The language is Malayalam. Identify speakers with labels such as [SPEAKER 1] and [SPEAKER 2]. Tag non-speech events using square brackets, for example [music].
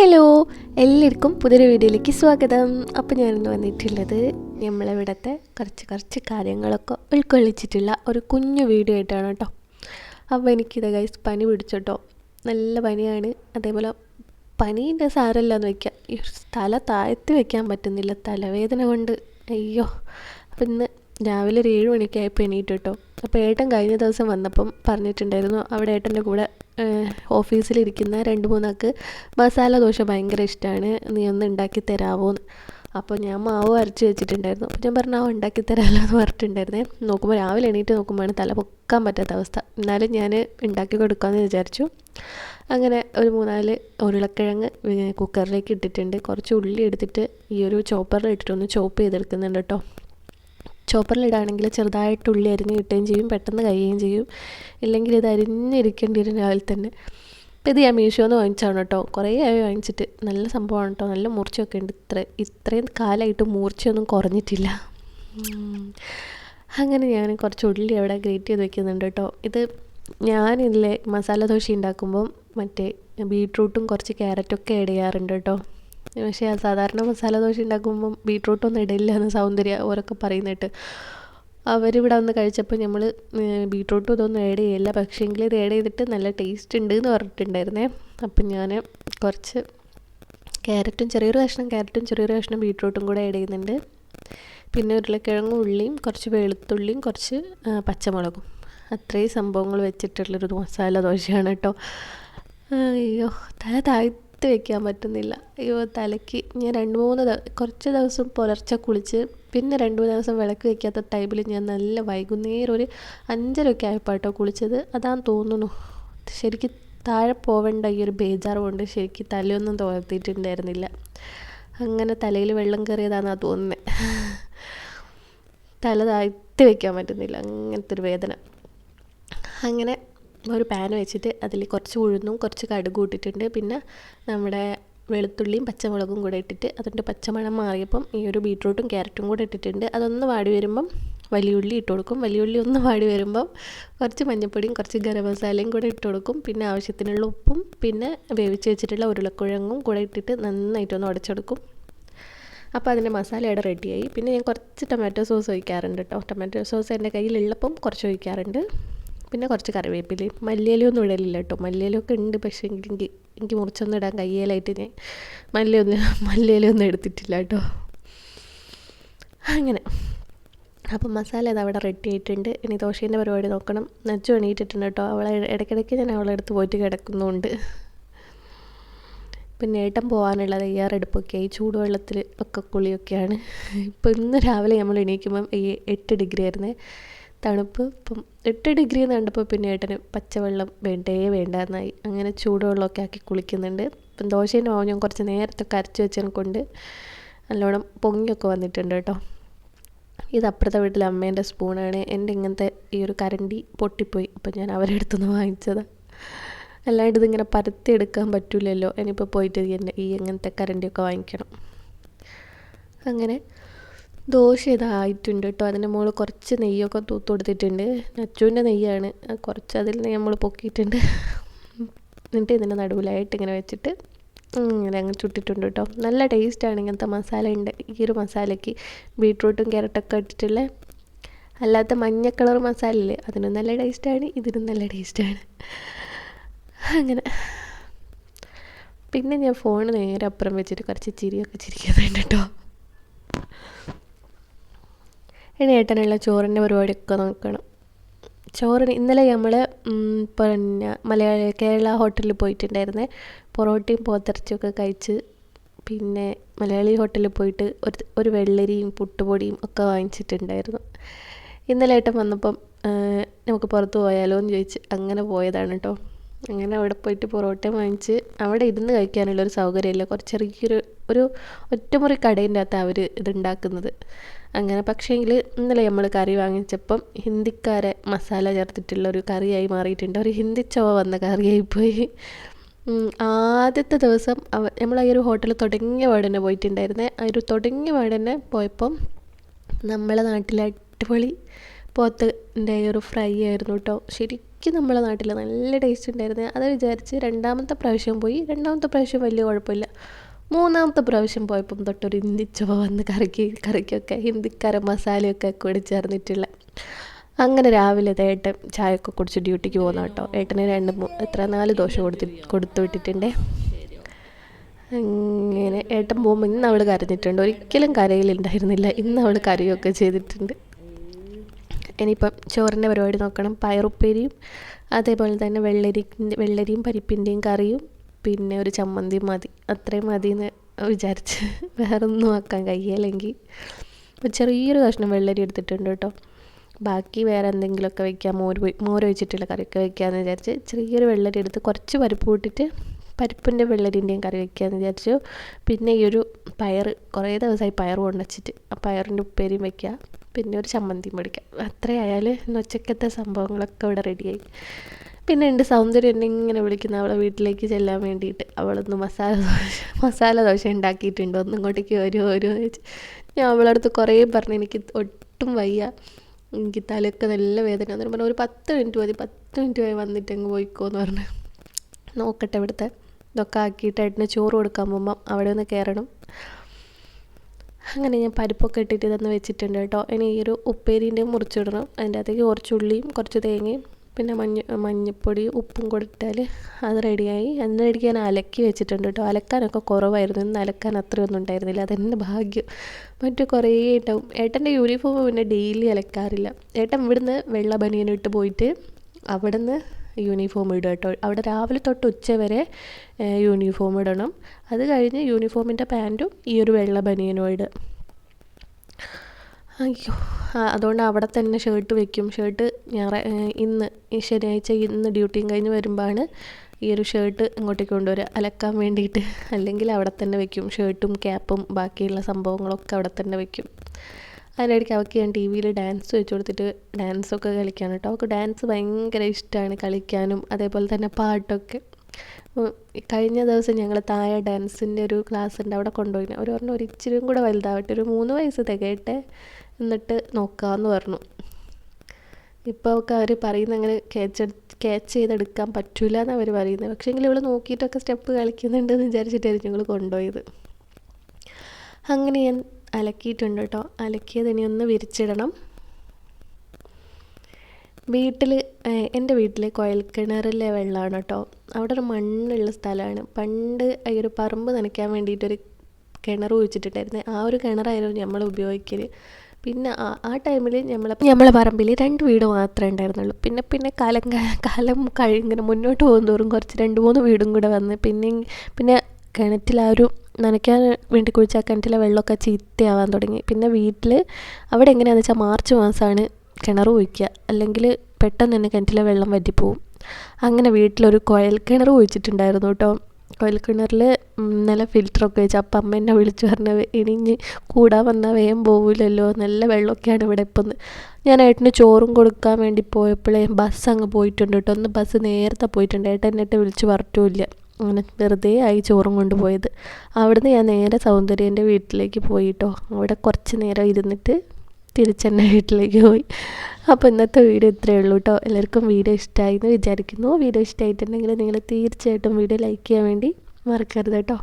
[SPEAKER 1] ഹലോ എല്ലാവർക്കും പുതിയൊരു വീഡിയോയിലേക്ക് സ്വാഗതം. അപ്പോൾ ഞാനിന്ന് വന്നിട്ടുള്ളത് നമ്മളിവിടുത്തെ കുറച്ച് കുറച്ച് കാര്യങ്ങളൊക്കെ ഉൾക്കൊള്ളിച്ചിട്ടുള്ള ഒരു കുഞ്ഞു വീഡിയോ ആയിട്ടാണ് കേട്ടോ. അപ്പോൾ എനിക്കിത് ഗൈസ് പനി പിടിച്ചോട്ടോ നല്ല പനിയാണ്. അതേപോലെ പനീന്റെ സാരമില്ല എന്ന് വെക്കാം ഈ തല താഴ്ത്തി വയ്ക്കാൻ പറ്റുന്നില്ല. തലവേദന കൊണ്ട്. അയ്യോ. അപ്പം ഇന്ന് രാവിലെ ഒരു ഏഴ് മണിക്കായപ്പോൾ എണീറ്റ് കേട്ടോ അപ്പോൾ ഏട്ടൻ കഴിഞ്ഞ ദിവസം വന്നപ്പം പറഞ്ഞിട്ടുണ്ടായിരുന്നു അവിടെ ഏട്ടന്റെ കൂടെ ഓഫീസിലിരിക്കുന്ന രണ്ട് മൂന്നാൾക്ക് മസാല ദോശ ഭയങ്കര ഇഷ്ടമാണ് നീ ഒന്ന് ഉണ്ടാക്കി തരാമോ എന്ന് അപ്പോൾ ഞാൻ മാവ് അരച്ച് വെച്ചിട്ടുണ്ടായിരുന്നു. അപ്പോൾ ഞാൻ പറഞ്ഞു ആ ഉണ്ടാക്കി തരാമല്ലോ എന്ന് പറഞ്ഞിട്ടുണ്ടായിരുന്നേ. നോക്കുമ്പോൾ രാവിലെ എണീറ്റ് നോക്കുമ്പോഴാണ് തല പൊക്കാൻ പറ്റാത്ത അവസ്ഥ. എന്നാലും ഞാൻ ഉണ്ടാക്കി കൊടുക്കാമെന്ന് വിചാരിച്ചു. അങ്ങനെ ഒരു മൂന്നാൽ ഉരുളക്കിഴങ്ങ് കുക്കറിലേക്ക് ഇട്ടിട്ടുണ്ട്. കുറച്ച് ഉള്ളി എടുത്തിട്ട് ഈ ഒരു ചോപ്പറിൽ ഇട്ടിട്ട് ഒന്ന് ചോപ്പ് ചെയ്തെടുക്കുന്നുണ്ട് കേട്ടോ ചോപ്പറിലിടാണെങ്കിൽ ചെറുതായിട്ട് ഉള്ളി അരിഞ്ഞ് കിട്ടുകയും ചെയ്യും പെട്ടെന്ന് കഴിയുകയും ചെയ്യും. ഇല്ലെങ്കിൽ ഇത് അരിഞ്ഞിരിക്കേണ്ടി വരും രാവിലെ തന്നെ. ഇത് ഞാൻ മീഷോന്ന് വാങ്ങിച്ചാണ് കേട്ടോ. കുറേ ആയി വാങ്ങിച്ചിട്ട്. നല്ല സംഭവമാണ് കേട്ടോ. നല്ല മൂർച്ചയൊക്കെ ഉണ്ട്. ഇത്ര ഇത്രയും കാലമായിട്ട് മൂർച്ചയൊന്നും കുറഞ്ഞിട്ടില്ല. അങ്ങനെ ഞാൻ കുറച്ച് ഉള്ളി അവിടെ ഗ്രേറ്റ് ചെയ്ത് വെക്കുന്നുണ്ട് കേട്ടോ. ഇത് ഞാനില്ലേ മസാല ദോശ ഉണ്ടാക്കുമ്പം മറ്റേ ബീട്രൂട്ടും കുറച്ച് ക്യാരറ്റൊക്കെ ആഡ് ചെയ്യാറുണ്ട് കേട്ടോ. പക്ഷേ സാധാരണ മസാല ദോശ ഉണ്ടാക്കുമ്പം ബീട്രൂട്ടൊന്നും ഇടില്ല എന്ന് സൗന്ദര്യ ഓരൊക്കെ പറയുന്നിട്ട്. അവരിവിടെ വന്ന് കഴിച്ചപ്പോൾ നമ്മൾ ബീട്രൂട്ടും ഇതൊന്നും ആഡ് ചെയ്യില്ല പക്ഷേങ്കിൽ ഇത് ആഡ് ചെയ്തിട്ട് നല്ല ടേസ്റ്റ് ഉണ്ട് എന്ന് പറഞ്ഞിട്ടുണ്ടായിരുന്നേ. അപ്പം ഞാൻ കുറച്ച് ക്യാരറ്റും ചെറിയൊരു കഷ്ണം ക്യാരറ്റും ചെറിയൊരു കഷ്ണം ബീട്രൂട്ടും കൂടെ ആഡ് ചെയ്യുന്നുണ്ട്. പിന്നെ ഉരുളക്കിഴങ്ങും ഉള്ളിയും കുറച്ച് വെളുത്തുള്ളിയും കുറച്ച് പച്ചമുളകും. അത്രയും സംഭവങ്ങൾ വെച്ചിട്ടുള്ളൊരു മസാല ദോശയാണ് കേട്ടോ. അയ്യോ തല താഴ്ത്തി വെക്കാൻ പറ്റുന്നില്ല. അയ്യോ തലയ്ക്ക്. ഞാൻ രണ്ട് മൂന്ന് കുറച്ച് ദിവസം പുലർച്ചെ കുളിച്ച് പിന്നെ രണ്ട് മൂന്ന് ദിവസം വിളക്ക് വെക്കാത്ത ടൈമിൽ ഞാൻ നല്ല വൈകുന്നേരം ഒരു അഞ്ചരയൊക്കെ ആയപ്പോൾ കേട്ടോ കുളിച്ചത്. അതാന്ന് തോന്നുന്നു. ശരിക്കും താഴെ പോവേണ്ട ഈ ഒരു ബേജാർ കൊണ്ട് ശരിക്കും തലയൊന്നും തോർത്തിയിട്ടുണ്ടായിരുന്നില്ല അങ്ങനെ തലയിൽ വെള്ളം കയറിയതാണെന്നാണ് തോന്നുന്നത് തല താഴ്ത്തി വെക്കാൻ പറ്റുന്നില്ല. അങ്ങനത്തെ ഒരു വേദന. അങ്ങനെ ഒരു പാൻ വെച്ചിട്ട് അതിൽ കുറച്ച് ഉഴുന്നും കുറച്ച് കടുകും ഇട്ടിട്ടുണ്ട്. പിന്നെ നമ്മുടെ വെളുത്തുള്ളിയും പച്ചമുളകും കൂടെ ഇട്ടിട്ട് അതിന്റെ പച്ചമണം മാറിയപ്പം ഈ ഒരു ബീട്രൂട്ടും ക്യാരറ്റും കൂടെ ഇട്ടിട്ടുണ്ട്. അതൊന്ന് വാടി വരുമ്പം വലിയുള്ളി ഇട്ട് കൊടുക്കും. വലിയുള്ളി ഒന്ന് വാടി വരുമ്പം കുറച്ച് മഞ്ഞൾപ്പൊടിയും കുറച്ച് ഗരം മസാലയും കൂടെ ഇട്ട് കൊടുക്കും. പിന്നെ ആവശ്യത്തിനുള്ള ഉപ്പും പിന്നെ വേവിച്ച് വെച്ചിട്ടുള്ള ഉരുളക്കിഴങ്ങും കൂടെ ഇട്ടിട്ട് നന്നായിട്ടൊന്ന് ഉടച്ചെടുക്കും. അപ്പോൾ അതിന്റെ മസാല ഇവിടെ റെഡിയായി പിന്നെ ഞാൻ കുറച്ച് ടൊമാറ്റോ സോസ് ഒഴിക്കാറുണ്ട് കേട്ടോ ടൊമാറ്റോ സോസ് എന്റെ കയ്യിലുള്ളപ്പം കുറച്ച് ഒഴിക്കാറുണ്ട്. പിന്നെ കുറച്ച് കറിവേപ്പിലയും മല്ലിയിലൊന്നും ഇടലില്ല കേട്ടോ. മല്ലിയിലൊക്കെ ഉണ്ട് പക്ഷേ എനിക്ക് എനിക്ക് മുറിച്ചൊന്നും ഇടാൻ കയ്യേലായിട്ട് ഞാൻ മല്ലിയൊന്നും മല്ലിയിലൊന്നും എടുത്തിട്ടില്ല കേട്ടോ. അങ്ങനെ. അപ്പം മസാല ഇത് അവിടെ റെഡി ആയിട്ടുണ്ട്. ഇനി ദോശേന്റെ പരിപാടി നോക്കണം. നച്ചു എണീറ്റിട്ടുണ്ട് കേട്ടോ. അവളെ ഇടയ്ക്കിടയ്ക്ക് ഞാൻ അവളെ അടുത്ത് പോയിട്ട് കിടക്കുന്നുണ്ട്. പിന്നെ ഏട്ടൻ പോകാനുള്ള തയ്യാറെടുപ്പൊക്കെ ഈ ചൂടുവെള്ളത്തിൽ ഒക്കെ കുളിയൊക്കെയാണ് ഇപ്പം ഇന്ന് രാവിലെ നമ്മൾ എണീക്കുമ്പം ഈ എട്ട് ഡിഗ്രി ആയിരുന്നേ. തണുപ്പ്. ഇപ്പം എട്ട് ഡിഗ്രി കണ്ടപ്പോൾ പിന്നെ ഏട്ടന് പച്ചവെള്ളം വേണ്ടേ വേണ്ട എന്നായി. അങ്ങനെ ചൂടുവെള്ളമൊക്കെ ആക്കി കുളിക്കുന്നുണ്ട്. ഇപ്പം ദോശേന്റെ മാവ് ഞാൻ കുറച്ച് നേരത്തെ അരച്ച് വെച്ചതിനെ കൊണ്ട് നല്ലോണം പൊങ്ങിയൊക്കെ വന്നിട്ടുണ്ട് കേട്ടോ. ഇത് അപ്പുറത്തെ വീട്ടിലെ അമ്മേന്റെ സ്പൂണാണ്. എന്റെ ഇങ്ങനത്തെ ഈ ഒരു കരണ്ടി പൊട്ടിപ്പോയി. അപ്പം ഞാൻ അവരുടെ അടുത്തുനിന്ന് വാങ്ങിച്ചതാണ് അല്ലാണ്ട് ഇതിങ്ങനെ പരത്തി എടുക്കാൻ പറ്റില്ലല്ലോ ഇനിയിപ്പോൾ പോയിട്ട് എന്റെ ഈ ഇങ്ങനത്തെ കരണ്ടിയൊക്കെ വാങ്ങിക്കണം. അങ്ങനെ ദോശ ഇതായിട്ടുണ്ട് കേട്ടോ അതിന്റെ മുകളിൽ കുറച്ച് നെയ്യൊക്കെ തൂത്ത് കൊടുത്തിട്ടുണ്ട് നച്ചുവിന്റെ നെയ്യാണ്. കുറച്ച് അതിൽ നമ്മൾ പൊക്കിയിട്ടുണ്ട്. എന്നിട്ട് ഇതിന്റെ നടുവിലായിട്ട് ഇങ്ങനെ വെച്ചിട്ട് ഇങ്ങനെ അങ്ങ് ചുട്ടിട്ടുണ്ട് കേട്ടോ നല്ല ടേസ്റ്റാണ് ഇങ്ങനത്തെ മസാല ഉണ്ട്. ഈ ഒരു മസാലയ്ക്ക് ബീട്രൂട്ടും ക്യാരറ്റൊക്കെ ഇട്ടിട്ടുള്ള അല്ലാത്ത മഞ്ഞ കളർ മസാല ഇല്ലേ? അതിനും നല്ല ടേസ്റ്റാണ് ഇതിനും നല്ല ടേസ്റ്റാണ്. അങ്ങനെ. പിന്നെ ഞാൻ ഫോൺ നേരെ അപ്പുറം വെച്ചിട്ട് കുറച്ച് ചിരിയൊക്കെ ചിരിക്കുന്നുണ്ട് കേട്ടോ. ഇനി ഏട്ടനുള്ള ചോറിന്റെ പരിപാടിയൊക്കെ നോക്കണം. ചോറിന് ഇന്നലെ നമ്മൾ പിന്നെ മലയാള കേരള ഹോട്ടലിൽ പോയിട്ടുണ്ടായിരുന്നേ. പൊറോട്ടയും പോത്തിറച്ചിയൊക്കെ കഴിച്ച് പിന്നെ മലയാളി ഹോട്ടലിൽ പോയിട്ട് ഒരു ഒരു വെള്ളരിയും പുട്ടുപൊടിയും ഒക്കെ വാങ്ങിച്ചിട്ടുണ്ടായിരുന്നു. ഇന്നലെ ഏട്ടൻ വന്നപ്പം നമുക്ക് പുറത്ത് പോയാലോ? എന്ന് ചോദിച്ച് അങ്ങനെ പോയതാണ് കേട്ടോ അങ്ങനെ അവിടെ പോയിട്ട് പൊറോട്ടയും വാങ്ങിച്ച് അവിടെ ഇരുന്ന് കഴിക്കാനുള്ള ഒരു സൗകര്യമില്ല. കുറച്ച് ചെറിയൊരു ഒരു ഒറ്റമുറി കടേന്റെ അകത്ത് അവർ ഇതുണ്ടാക്കുന്നത് അങ്ങനെ പക്ഷേങ്കിൽ ഇന്നലെ നമ്മൾ കറി വാങ്ങിച്ചപ്പം ഹിന്ദിക്കാരെ മസാല ചേർത്തിട്ടുള്ള ഒരു കറിയായി മാറിയിട്ടുണ്ട്. ഒരു ഹിന്ദി ചവ വന്ന കറിയായി പോയി. ആദ്യത്തെ ദിവസം നമ്മൾ ആ ഒരു ഹോട്ടൽ തുടങ്ങിയ പാടന്നെ പോയിട്ടുണ്ടായിരുന്നേ. ആ ഒരു തുടങ്ങിയ പാടന്നെ പോയപ്പം നമ്മളെ നാട്ടിലെ അടിപൊളി പോത്തിന്റെ ഒരു ഫ്രൈ ആയിരുന്നു കേട്ടോ ശരിക്കും നമ്മളെ നാട്ടിൽ നല്ല ടേസ്റ്റ് ഉണ്ടായിരുന്നു. അത് വിചാരിച്ച് രണ്ടാമത്തെ പ്രാവശ്യം പോയി. രണ്ടാമത്തെ പ്രാവശ്യം വലിയ കുഴപ്പമില്ല. മൂന്നാമത്തെ പ്രാവശ്യം പോയപ്പം തൊട്ടൊരു ഹിന്ദി ചുവ വന്ന് കറിക്ക് കറിക്കൊക്കെ ഹിന്ദിക്കര മസാലയൊക്കെ കൂടി ചേർന്നിട്ടുള്ള. അങ്ങനെ രാവിലെ ഏട്ടൻ ചായയൊക്കെ കുടിച്ച് ഡ്യൂട്ടിക്ക് പോകുന്ന കേട്ടോ. ഏട്ടന് രണ്ട് എത്ര നാല് ദോശ കൊടുത്തി കൊടുത്തു വിട്ടിട്ടുണ്ടേ. അങ്ങനെ ഏട്ടൻ പോകുമ്പോൾ ഇന്ന് അവൾ കരഞ്ഞിട്ടുണ്ട്. ഒരിക്കലും കരയിലുണ്ടായിരുന്നില്ല ഇന്ന് അവൾ കരയൊക്കെ ചെയ്തിട്ടുണ്ട്. ഇനിയിപ്പം ചോറിന്റെ പരിപാടി നോക്കണം. പയറുപ്പേരിയും അതേപോലെ തന്നെ വെള്ളരി വെള്ളരിയും പരിപ്പിന്റെയും കറിയും പിന്നെ ഒരു ചമ്മന്തി മതി. അത്രയും മതി എന്ന് വിചാരിച്ച് [laughs] വേറെ ഒന്നും ആക്കാൻ കഴിയില്ലെങ്കിൽ ചെറിയൊരു കഷ്ണം വെള്ളരി എടുത്തിട്ടുണ്ട് കേട്ടോ. ബാക്കി വേറെ എന്തെങ്കിലുമൊക്കെ വയ്ക്കാം മോര് മോര് ഒഴിച്ചിട്ടുള്ള കറിയൊക്കെ വയ്ക്കാമെന്ന് വിചാരിച്ച് ചെറിയൊരു വെള്ളരി എടുത്ത് കുറച്ച് പരിപ്പ് കൂട്ടിയിട്ട് പരിപ്പിന്റെ വെള്ളരിന്റെയും കറി വയ്ക്കാമെന്ന് വിചാരിച്ചു. പിന്നെ ഈ ഒരു പയർ കുറേ ദിവസമായി പയർ കൊണ്ടുവച്ചിട്ട് ആ പയറിന്റെ ഉപ്പേരിയും വയ്ക്കുക പിന്നെ ഒരു ചമ്മന്തിയും പിടിക്കാം. അത്രയായാൽ ഇന്ന് ഉച്ചക്കത്തെ സംഭവങ്ങളൊക്കെ ഇവിടെ റെഡിയായി പിന്നെ ഉണ്ട് സൗന്ദര്യം എന്നെ ഇങ്ങനെ വിളിക്കുന്ന അവളെ വീട്ടിലേക്ക് ചെല്ലാൻ വേണ്ടിയിട്ട് അവളൊന്ന് മസാല ദോശ മസാല ദോശ ഉണ്ടാക്കിയിട്ടുണ്ട്. ഒന്നും ഇങ്ങോട്ടേക്ക് വരുമോ വരുമോ ചോദിച്ച് ഞാൻ അവളടുത്ത് കുറേ പറഞ്ഞു എനിക്ക് ഒട്ടും വയ്യ. എനിക്ക് തലയൊക്കെ നല്ല വേദന എന്ന് പറഞ്ഞു ഒരു പത്ത് മിനിറ്റ് മതി പത്ത് മിനിറ്റ് പോയി വന്നിട്ട് അങ്ങ് പോയിക്കോ എന്ന് പറഞ്ഞു. നോക്കട്ടെ ഇവിടുത്തെ. ഇതൊക്കെ ആക്കിയിട്ട് ഏട്ടന് ചോറ് കൊടുക്കാൻ പോകുമ്പം അവിടെ ഒന്ന് കയറണം. അങ്ങനെ ഞാൻ പരിപ്പൊക്കെ ഇട്ടിട്ട് ഇതൊന്ന് വെച്ചിട്ടുണ്ട് കേട്ടോ. ഇനി ഈ ഒരു ഉപ്പേരിന്റെ മുറിച്ചിടണം. അതിന്റെ അകത്തേക്ക് കുറച്ച് ഉള്ളിയും കുറച്ച് തേങ്ങയും പിന്നെ മഞ്ഞ മഞ്ഞപ്പൊടി ഉപ്പും കൊടുത്താൽ അത് റെഡിയായി. അതിനിടയ്ക്ക് ഞാൻ അലക്കി വെച്ചിട്ടുണ്ട് കേട്ടോ. അലക്കാനൊക്കെ കുറവായിരുന്നു. ഇന്ന് അലക്കാൻ അത്രയൊന്നും ഉണ്ടായിരുന്നില്ല. അതെന്റെ ഭാഗ്യം. മറ്റു കുറേ ഉണ്ടാവും. ഏട്ടന്റെ യൂണിഫോം പിന്നെ ഡെയിലി അലക്കാറില്ല. ഏട്ടൻ ഇവിടുന്ന് വെള്ള ബനിയനിട്ട് പോയിട്ട് അവിടുന്ന് യൂണിഫോം ഇടുക കേട്ടോ. അവിടെ രാവിലെ തൊട്ട് ഉച്ച വരെ യൂണിഫോം ഇടണം. അത് കഴിഞ്ഞ് യൂണിഫോമിന്റെ പാന്റും ഈ ഒരു വെള്ള ബനിയനും ഇടുക അയ്യോ. അതുകൊണ്ട് അവിടെ തന്നെ ഷർട്ട് വെക്കും. ഷർട്ട് ഞായറ ഇന്ന് ഈ ശനിയാഴ്ച ഇന്ന് ഡ്യൂട്ടിയും കഴിഞ്ഞ് വരുമ്പോഴാണ് ഈ ഒരു ഷർട്ട് ഇങ്ങോട്ടേക്ക് കൊണ്ടുവരിക. അലക്കാൻ വേണ്ടിയിട്ട്. അല്ലെങ്കിൽ അവിടെ തന്നെ വെക്കും. ഷർട്ടും ക്യാപ്പും ബാക്കിയുള്ള സംഭവങ്ങളൊക്കെ അവിടെ തന്നെ വെക്കും. അതിനിടയ്ക്ക് അവൾക്ക് ഞാൻ ടി വിയിൽ ഡാൻസ് വെച്ച് കൊടുത്തിട്ട് ഡാൻസൊക്കെ കളിക്കാൻ കേട്ടോ. അവൾക്ക് ഡാൻസ് ഭയങ്കര ഇഷ്ടമാണ് കളിക്കാനും അതേപോലെ തന്നെ പാട്ടൊക്കെ. കഴിഞ്ഞ ദിവസം ഞങ്ങൾ താഴെ ഡാൻസിന്റെ ഒരു ക്ലാസ് ഉണ്ട് അവിടെ കൊണ്ടുപോയി അവർ പറഞ്ഞു ഒരു ഇച്ചിരിയും കൂടെ വലുതാവട്ടെ. ഒരു മൂന്ന് വയസ്സ് തികയട്ടെ. എന്നിട്ട് നോക്കാമെന്ന് പറഞ്ഞു. ഇപ്പോൾ ഒക്കെ അവർ പറയുന്ന അങ്ങനെ ക്യാച്ച് ക്യാച്ച് ചെയ്തെടുക്കാൻ പറ്റില്ല എന്ന് അവർ പറയുന്നത് പക്ഷേങ്കിൽ ഇവൾ നോക്കിയിട്ടൊക്കെ സ്റ്റെപ്പ് കളിക്കുന്നുണ്ടെന്ന് വിചാരിച്ചിട്ടായിരുന്നു ഞങ്ങൾ കൊണ്ടുപോയത് അങ്ങനെ ഞാൻ അലക്കിയിട്ടുണ്ട് കേട്ടോ അലക്കിയത് ഇനി ഒന്ന് വിരിച്ചിടണം. വീട്ടിൽ എന്റെ വീട്ടിൽ കുഴൽക്കിണറിലെ വെള്ളമാണ് കേട്ടോ അവിടെ ഒരു മണ്ണുള്ള സ്ഥലമാണ് പണ്ട് ഈ ഒരു പറമ്പ് നനയ്ക്കാൻ വേണ്ടിയിട്ടൊരു കിണർ ഒഴിച്ചിട്ടുണ്ടായിരുന്നു ആ ഒരു കിണറായിരുന്നു നമ്മൾ ഉപയോഗിക്കൽ പിന്നെ ആ ടൈമിൽ നമ്മൾ നമ്മളെ പറമ്പിൽ രണ്ട് വീട് മാത്രമേ ഉണ്ടായിരുന്നുള്ളൂ. പിന്നെ പിന്നെ കാലം കാലം കഴി ഇങ്ങനെ മുന്നോട്ട് പോകുന്നതോറും കുറച്ച് രണ്ട് മൂന്ന് വീടും കൂടെ വന്ന് പിന്നെ പിന്നെ കിണറ്റിൽ ആ ഒരു നനയ്ക്കാൻ വേണ്ടി കുഴിച്ച കിണറ്റിലെ വെള്ളമൊക്കെ ചീത്തയാവാൻ തുടങ്ങി. പിന്നെ വീട്ടിൽ അവിടെ എങ്ങനെയാണെന്ന് വെച്ചാൽ മാർച്ച് മാസമാണ് കിണർ കുഴിക്കുക. അല്ലെങ്കിൽ പെട്ടെന്ന് തന്നെ കിണറ്റിലെ വെള്ളം വറ്റിപ്പോവും. അങ്ങനെ വീട്ടിലൊരു കുഴൽ കിണർ കുഴിച്ചിട്ടുണ്ടായിരുന്നു കേട്ടോ. കുഴൽ കിണറിൽ നല്ല ഫിൽറ്ററൊക്കെ വെച്ച് അപ്പം അമ്മ എന്നെ വിളിച്ചു പറഞ്ഞത് ഇനി കൂടാൻ വന്നാൽ വേഗം പോവില്ലല്ലോ നല്ല വെള്ളമൊക്കെയാണ് ഇവിടെ ഇപ്പം ഞാൻ ഏട്ടന് ചോറും കൊടുക്കാൻ വേണ്ടി പോയപ്പോഴേ ബസ് അങ്ങ് പോയിട്ടുണ്ട് കേട്ടോ. ഒന്ന് ബസ് നേരത്തെ പോയിട്ടുണ്ട്. ഏട്ടൻ എന്നിട്ട് വിളിച്ച് പറഞ്ഞിട്ടുമില്ല. അങ്ങനെ വെറുതെ ആയി ചോറും കൊണ്ടുപോയത് അവിടുന്ന് ഞാൻ നേരെ സൗന്ദര്യന്റെ വീട്ടിലേക്ക് പോയിട്ടോ അവിടെ കുറച്ച് നേരം ഇരുന്നിട്ട് തിരിച്ചെന്നെ വീട്ടിലേക്ക് പോയി. അപ്പോൾ ഇന്നത്തെ വീഡിയോ ഇത്രയേ ഉള്ളൂ കേട്ടോ എല്ലാവർക്കും വീഡിയോ ഇഷ്ടമായി എന്ന് വിചാരിക്കുന്നു. വീഡിയോ ഇഷ്ടമായിട്ടുണ്ടെങ്കിൽ നിങ്ങൾ തീർച്ചയായിട്ടും വീഡിയോ ലൈക്ക് ചെയ്യാൻ വേണ്ടി മറക്കരുത് കേട്ടോ